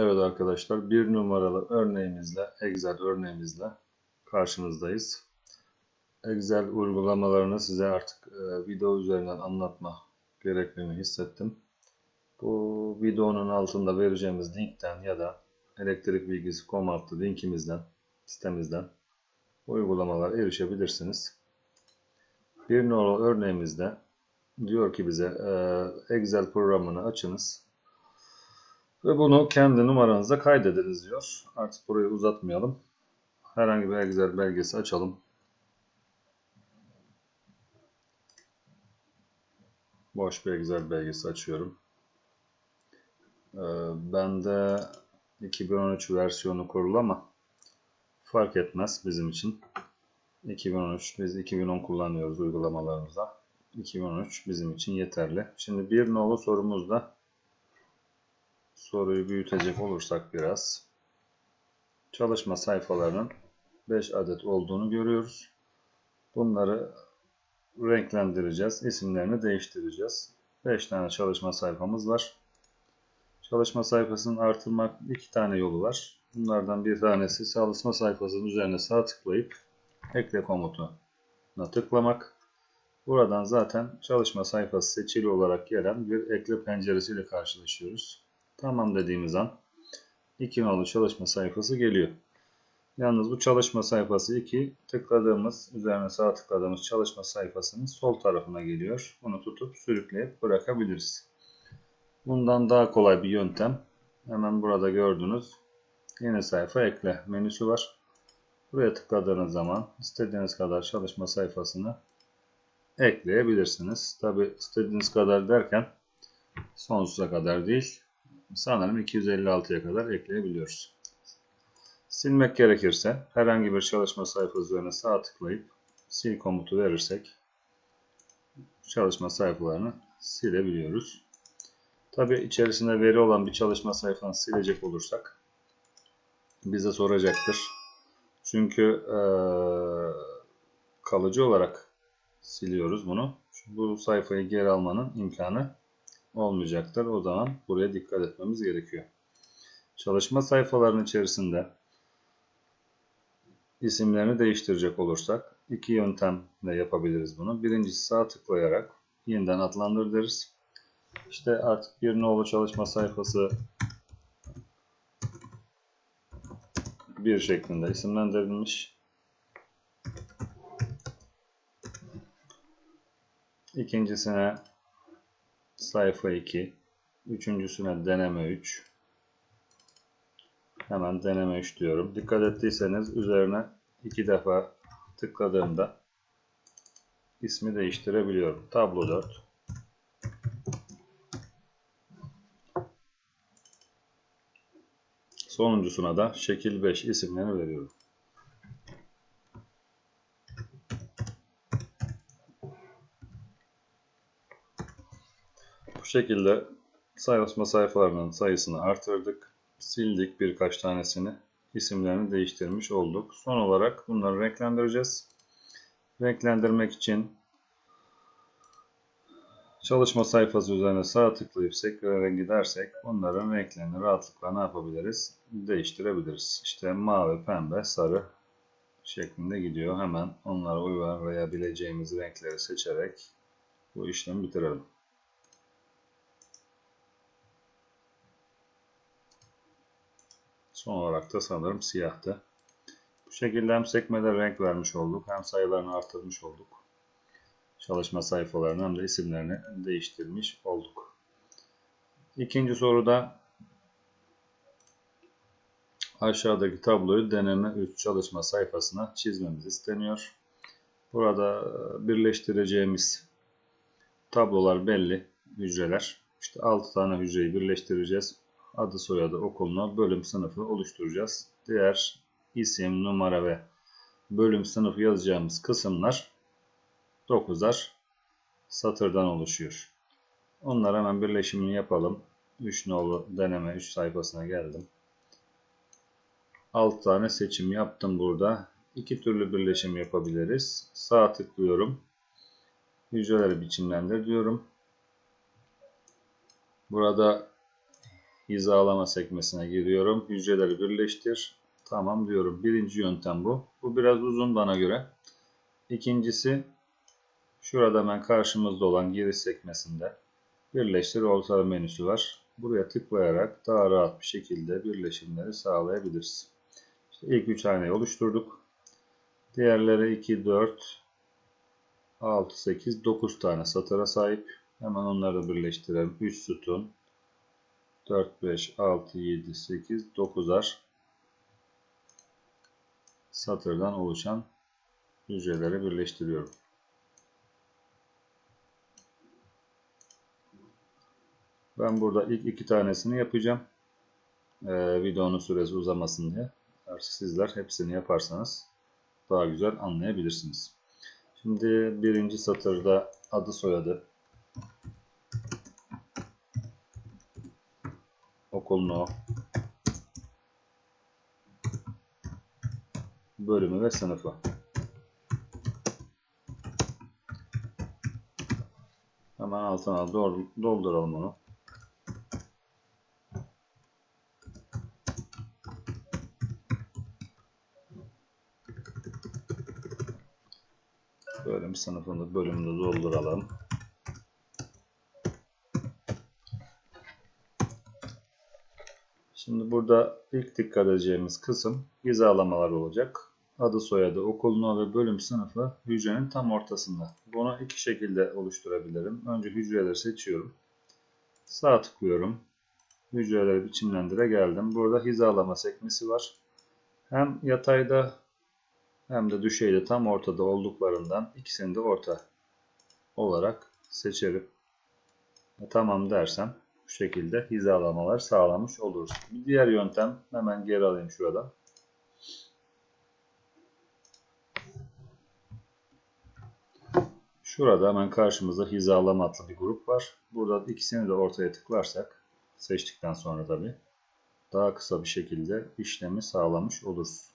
Evet arkadaşlar bir numaralı örneğimizle Excel örneğimizle karşınızdayız. Excel uygulamalarını size artık e, video üzerinden anlatma gerekliliğini hissettim. Bu videonun altında vereceğimiz linkten ya da elektrik bilgisi com adlı linkimizden sitemizden uygulamalara erişebilirsiniz. Bir numaralı örneğimizde diyor ki bize e, Excel programını açınız. Ve bunu kendi numaranıza kaydediniz diyor. Artık burayı uzatmayalım. Herhangi bir Excel belgesi açalım. Boş bir Excel belgesi açıyorum. Ee, bende 2013 versiyonu kurulu ama fark etmez bizim için. 2013 biz 2010 kullanıyoruz uygulamalarımızda. 2013 bizim için yeterli. Şimdi bir nolu sorumuzda soruyu büyütecek olursak biraz çalışma sayfalarının 5 adet olduğunu görüyoruz. Bunları renklendireceğiz. isimlerini değiştireceğiz. 5 tane çalışma sayfamız var. Çalışma sayfasının artırmak iki tane yolu var. Bunlardan bir tanesi çalışma sayfasının üzerine sağ tıklayıp ekle komutuna tıklamak. Buradan zaten çalışma sayfası seçili olarak gelen bir ekle penceresiyle karşılaşıyoruz. Tamam dediğimiz an 2 nolu çalışma sayfası geliyor. Yalnız bu çalışma sayfası 2 tıkladığımız, üzerine sağ tıkladığımız çalışma sayfasının sol tarafına geliyor. Bunu tutup sürükleyip bırakabiliriz. Bundan daha kolay bir yöntem. Hemen burada gördüğünüz yeni sayfa ekle menüsü var. Buraya tıkladığınız zaman istediğiniz kadar çalışma sayfasını ekleyebilirsiniz. Tabi istediğiniz kadar derken sonsuza kadar değil sanırım 256'ya kadar ekleyebiliyoruz. Silmek gerekirse herhangi bir çalışma sayfası üzerine sağ tıklayıp sil komutu verirsek çalışma sayfalarını silebiliyoruz. Tabi içerisinde veri olan bir çalışma sayfanı silecek olursak bize soracaktır. Çünkü ee, kalıcı olarak siliyoruz bunu. Bu sayfayı geri almanın imkanı olmayacaktır. O zaman buraya dikkat etmemiz gerekiyor. Çalışma sayfalarının içerisinde isimlerini değiştirecek olursak iki yöntemle yapabiliriz bunu. Birincisi sağ tıklayarak yeniden adlandır deriz. İşte artık bir nolu çalışma sayfası bir şeklinde isimlendirilmiş. İkincisine sayfa 2, üçüncüsüne deneme 3. Hemen deneme 3 diyorum. Dikkat ettiyseniz üzerine iki defa tıkladığımda ismi değiştirebiliyorum. Tablo 4. Sonuncusuna da şekil 5 isimlerini veriyorum. Bu şekilde sayfa sayfalarının sayısını artırdık. Sildik birkaç tanesini. isimlerini değiştirmiş olduk. Son olarak bunları renklendireceğiz. Renklendirmek için çalışma sayfası üzerine sağ tıklayıp sekre rengi dersek bunların renklerini rahatlıkla ne yapabiliriz? Değiştirebiliriz. İşte mavi, pembe, sarı şeklinde gidiyor. Hemen onlara uygulayabileceğimiz renkleri seçerek bu işlemi bitirelim. Son olarak da sanırım siyahtı. Bu şekilde hem sekmelere renk vermiş olduk hem sayılarını artırmış olduk. Çalışma sayfalarını hem de isimlerini değiştirmiş olduk. İkinci soruda aşağıdaki tabloyu deneme 3 çalışma sayfasına çizmemiz isteniyor. Burada birleştireceğimiz tablolar belli. Hücreler. İşte 6 tane hücreyi birleştireceğiz adı soyadı okulunu bölüm sınıfı oluşturacağız. Diğer isim, numara ve bölüm sınıfı yazacağımız kısımlar 9'ar satırdan oluşuyor. Onları hemen birleşimini yapalım. 3 nolu deneme 3 sayfasına geldim. 6 tane seçim yaptım burada. İki türlü birleşim yapabiliriz. Sağ tıklıyorum. Hücreleri biçimlendir diyorum. Burada hizalama sekmesine giriyorum. Hücreleri birleştir. Tamam diyorum. Birinci yöntem bu. Bu biraz uzun bana göre. İkincisi şurada hemen karşımızda olan giriş sekmesinde birleştir ortalama menüsü var. Buraya tıklayarak daha rahat bir şekilde birleşimleri sağlayabiliriz. İşte ilk 3 haneyi oluşturduk. Diğerleri 2, 4, 6, 8, 9 tane satıra sahip. Hemen onları da birleştirelim. 3 sütun, 4, 5, 6, 7, 8, 9'ar satırdan oluşan hücreleri birleştiriyorum. Ben burada ilk iki tanesini yapacağım. Ee, videonun süresi uzamasın diye. Artık sizler hepsini yaparsanız daha güzel anlayabilirsiniz. Şimdi birinci satırda adı soyadı, okulunu, bölümü ve sınıfı. Hemen altına dolduralım onu. Bölüm sınıfını bölümünü dolduralım. Şimdi burada ilk dikkat edeceğimiz kısım hizalamalar olacak. Adı soyadı, okulunu ve bölüm sınıfı hücrenin tam ortasında. Bunu iki şekilde oluşturabilirim. Önce hücreleri seçiyorum. Sağ tıklıyorum. Hücreleri biçimlendire geldim. Burada hizalama sekmesi var. Hem yatayda hem de düşeyde tam ortada olduklarından ikisini de orta olarak seçerim. Tamam dersem bu şekilde hizalamalar sağlamış oluruz. Bir diğer yöntem hemen geri alayım şuradan. Şurada hemen karşımızda hizalama adlı bir grup var. Burada ikisini de ortaya tıklarsak seçtikten sonra tabi daha kısa bir şekilde işlemi sağlamış oluruz.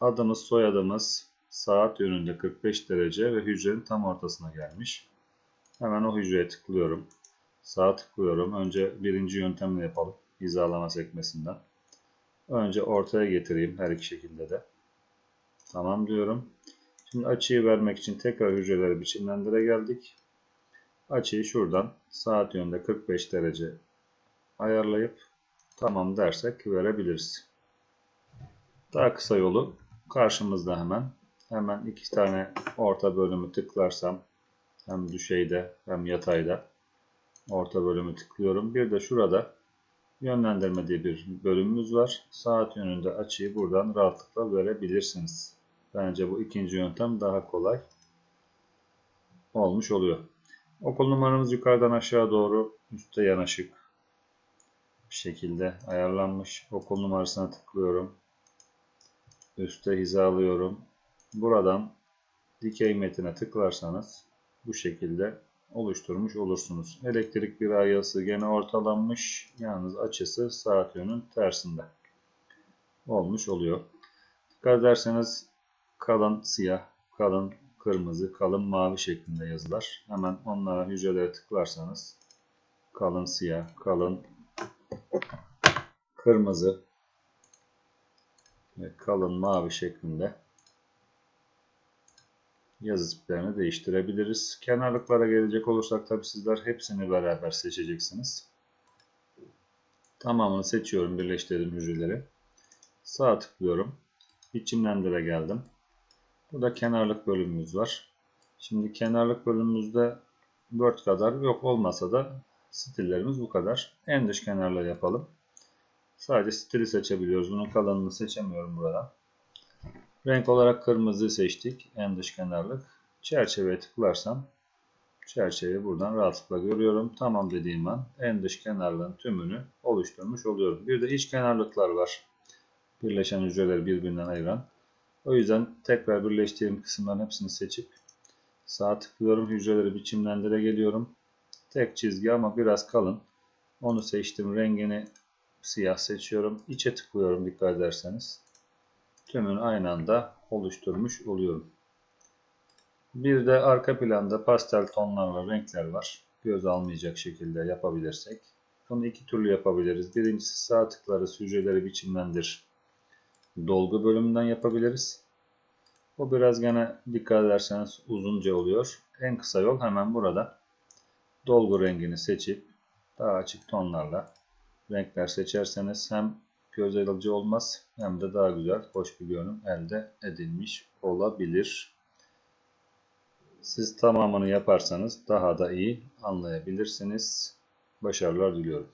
Adımız, soyadımız saat yönünde 45 derece ve hücrenin tam ortasına gelmiş. Hemen o hücreye tıklıyorum. Sağa tıklıyorum. Önce birinci yöntemle yapalım. Hizalama sekmesinden. Önce ortaya getireyim her iki şekilde de. Tamam diyorum. Şimdi açıyı vermek için tekrar hücreleri biçimlendire geldik. Açıyı şuradan saat yönünde 45 derece ayarlayıp tamam dersek verebiliriz. Daha kısa yolu karşımızda hemen. Hemen iki tane orta bölümü tıklarsam hem düşeyde hem yatayda orta bölümü tıklıyorum. Bir de şurada yönlendirme diye bir bölümümüz var. Saat yönünde açıyı buradan rahatlıkla verebilirsiniz. Bence bu ikinci yöntem daha kolay olmuş oluyor. Okul numaramız yukarıdan aşağı doğru üstte yanaşık bir şekilde ayarlanmış. Okul numarasına tıklıyorum üste hizalıyorum. Buradan dikey metine tıklarsanız bu şekilde oluşturmuş olursunuz. Elektrik bir ayası gene ortalanmış. Yalnız açısı saat yönün tersinde olmuş oluyor. Dikkat ederseniz kalın siyah, kalın kırmızı, kalın mavi şeklinde yazılar. Hemen onlara hücrelere tıklarsanız kalın siyah, kalın kırmızı, ve kalın mavi şeklinde yazı tiplerini değiştirebiliriz. Kenarlıklara gelecek olursak tabi sizler hepsini beraber seçeceksiniz. Tamamını seçiyorum birleştirdim hücreleri. Sağ tıklıyorum. Biçimlendire geldim. Burada kenarlık bölümümüz var. Şimdi kenarlık bölümümüzde Word kadar yok olmasa da stillerimiz bu kadar. En dış kenarları yapalım. Sadece stili seçebiliyoruz. Bunun kalanını seçemiyorum burada. Renk olarak kırmızı seçtik. En dış kenarlık. Çerçeveye tıklarsam çerçeveyi buradan rahatlıkla görüyorum. Tamam dediğim an en dış kenarlığın tümünü oluşturmuş oluyorum. Bir de iç kenarlıklar var. Birleşen hücreleri birbirinden ayıran. O yüzden tekrar birleştiğim kısımların hepsini seçip sağ tıklıyorum. Hücreleri biçimlendire geliyorum. Tek çizgi ama biraz kalın. Onu seçtim. Rengini siyah seçiyorum. İçe tıklıyorum dikkat ederseniz. Tümünü aynı anda oluşturmuş oluyorum. Bir de arka planda pastel tonlarla renkler var. Göz almayacak şekilde yapabilirsek Bunu iki türlü yapabiliriz. Birincisi sağ tıklarız hücreleri biçimlendir. Dolgu bölümünden yapabiliriz. Bu biraz gene dikkat ederseniz uzunca oluyor. En kısa yol hemen burada. Dolgu rengini seçip daha açık tonlarla renkler seçerseniz hem göz alıcı olmaz hem de daha güzel, hoş bir görünüm elde edilmiş olabilir. Siz tamamını yaparsanız daha da iyi anlayabilirsiniz. Başarılar diliyorum.